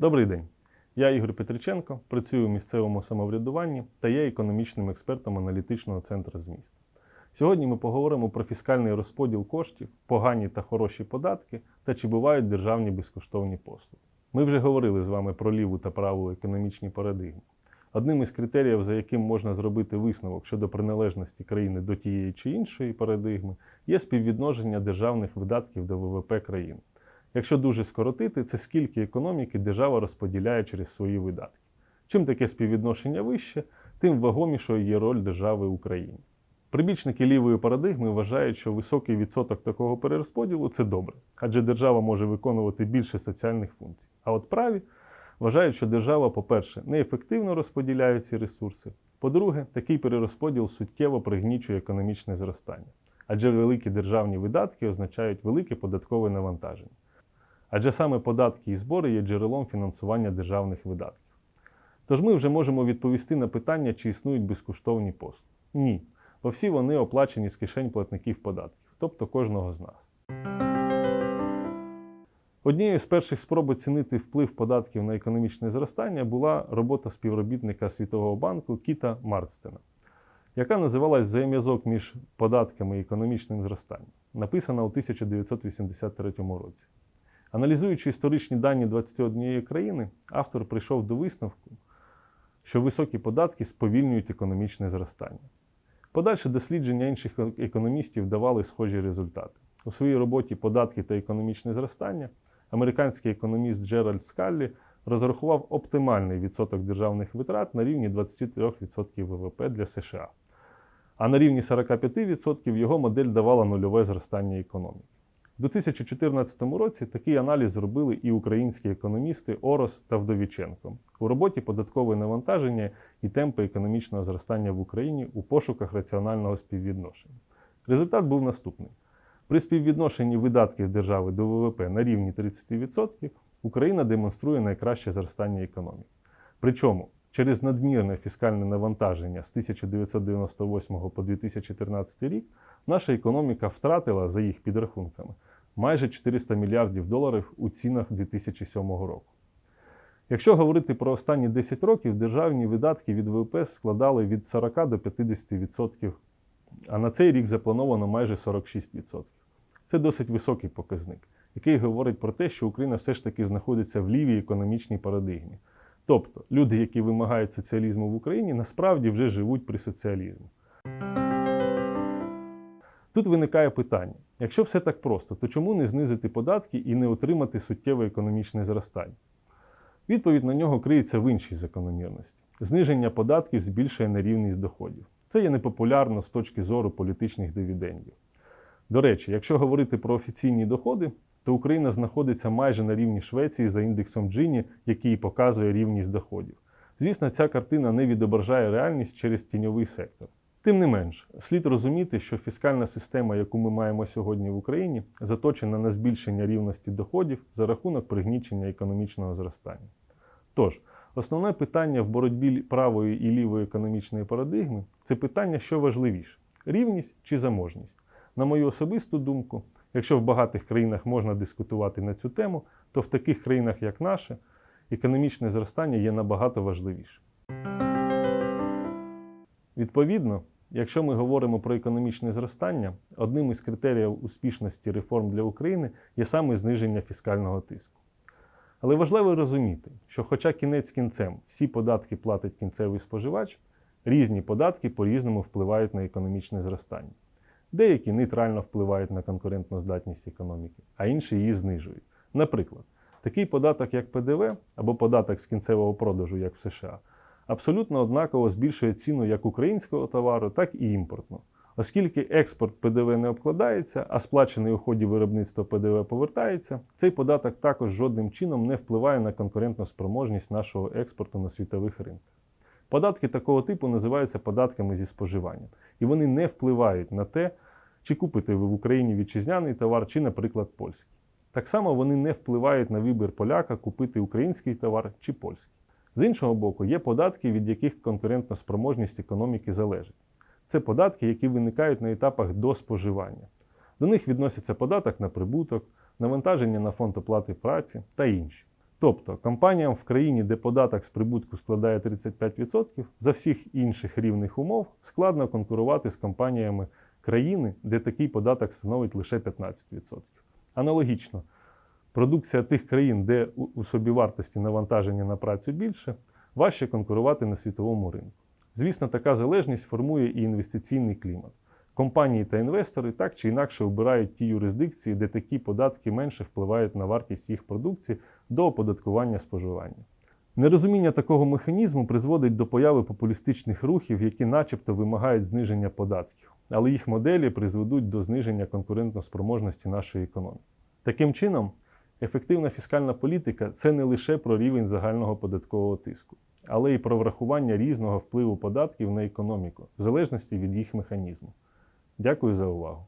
Добрий день. Я Ігор Петриченко, працюю у місцевому самоврядуванні та є економічним експертом аналітичного центру зміст. Сьогодні ми поговоримо про фіскальний розподіл коштів, погані та хороші податки та чи бувають державні безкоштовні послуги. Ми вже говорили з вами про ліву та праву економічні парадигми. Одним із критеріїв, за яким можна зробити висновок щодо приналежності країни до тієї чи іншої парадигми, є співвідношення державних видатків до ВВП країни. Якщо дуже скоротити, це скільки економіки держава розподіляє через свої видатки. Чим таке співвідношення вище, тим вагомішою є роль держави Україні. Прибічники лівої парадигми вважають, що високий відсоток такого перерозподілу це добре, адже держава може виконувати більше соціальних функцій. А от праві вважають, що держава, по-перше, неефективно розподіляє ці ресурси. По-друге, такий перерозподіл суттєво пригнічує економічне зростання, адже великі державні видатки означають велике податкове навантаження. Адже саме податки і збори є джерелом фінансування державних видатків. Тож ми вже можемо відповісти на питання, чи існують безкоштовні послуги. Ні, бо всі вони оплачені з кишень платників податків, тобто кожного з нас. Однією з перших спроб оцінити вплив податків на економічне зростання була робота співробітника Світового банку Кіта Марстена, яка називалась Взаєм'язок між податками і економічним зростанням, написана у 1983 році. Аналізуючи історичні дані 21 країни, автор прийшов до висновку, що високі податки сповільнюють економічне зростання. Подальше дослідження інших економістів давали схожі результати. У своїй роботі Податки та економічне зростання американський економіст Джеральд Скаллі розрахував оптимальний відсоток державних витрат на рівні 23% ВВП для США. А на рівні 45% його модель давала нульове зростання економіки. У 2014 році такий аналіз зробили і українські економісти Орос та Вдовіченко у роботі податкове навантаження і темпи економічного зростання в Україні у пошуках раціонального співвідношення. Результат був наступний: при співвідношенні видатків держави до ВВП на рівні 30% Україна демонструє найкраще зростання економіки. Причому через надмірне фіскальне навантаження з 1998 по 2014 рік наша економіка втратила, за їх підрахунками, майже 400 мільярдів доларів у цінах 2007 року. Якщо говорити про останні 10 років, державні видатки від ВВП складали від 40 до 50%, а на цей рік заплановано майже 46%. Це досить високий показник, який говорить про те, що Україна все ж таки знаходиться в лівій економічній парадигмі. Тобто люди, які вимагають соціалізму в Україні, насправді вже живуть при соціалізмі. Тут виникає питання: якщо все так просто, то чому не знизити податки і не отримати суттєве економічне зростання? Відповідь на нього криється в іншій закономірності. Зниження податків збільшує нерівність доходів. Це є непопулярно з точки зору політичних дивідендів. До речі, якщо говорити про офіційні доходи, то Україна знаходиться майже на рівні Швеції за індексом Джині, який показує рівність доходів. Звісно, ця картина не відображає реальність через тіньовий сектор. Тим не менш, слід розуміти, що фіскальна система, яку ми маємо сьогодні в Україні, заточена на збільшення рівності доходів за рахунок пригнічення економічного зростання. Тож, основне питання в боротьбі правої і лівої економічної парадигми це питання, що важливіше рівність чи заможність. На мою особисту думку, якщо в багатих країнах можна дискутувати на цю тему, то в таких країнах, як наша, економічне зростання є набагато важливіше. Відповідно, якщо ми говоримо про економічне зростання, одним із критеріїв успішності реформ для України є саме зниження фіскального тиску. Але важливо розуміти, що, хоча кінець кінцем всі податки платить кінцевий споживач, різні податки по-різному впливають на економічне зростання. Деякі нейтрально впливають на конкурентну здатність економіки, а інші її знижують. Наприклад, такий податок, як ПДВ або податок з кінцевого продажу, як в США, абсолютно однаково збільшує ціну як українського товару, так і імпортного. Оскільки експорт ПДВ не обкладається, а сплачений у ході виробництва ПДВ повертається, цей податок також жодним чином не впливає на конкурентну спроможність нашого експорту на світових ринках. Податки такого типу називаються податками зі споживання, і вони не впливають на те, чи купите ви в Україні вітчизняний товар, чи, наприклад, польський. Так само вони не впливають на вибір поляка купити український товар чи польський. З іншого боку, є податки, від яких конкурентна спроможність економіки залежить. Це податки, які виникають на етапах до споживання. До них відносяться податок на прибуток, навантаження на фонд оплати праці та інші. Тобто компаніям в країні, де податок з прибутку складає 35%, за всіх інших рівних умов складно конкурувати з компаніями країни, де такий податок становить лише 15%. Аналогічно, продукція тих країн, де у собівартості навантаження на працю більше, важче конкурувати на світовому ринку. Звісно, така залежність формує і інвестиційний клімат. Компанії та інвестори так чи інакше обирають ті юрисдикції, де такі податки менше впливають на вартість їх продукції до оподаткування споживання. Нерозуміння такого механізму призводить до появи популістичних рухів, які начебто вимагають зниження податків, але їх моделі призведуть до зниження конкурентоспроможності нашої економіки. Таким чином, ефективна фіскальна політика це не лише про рівень загального податкового тиску, але й про врахування різного впливу податків на економіку, в залежності від їх механізму. Дякую за увагу.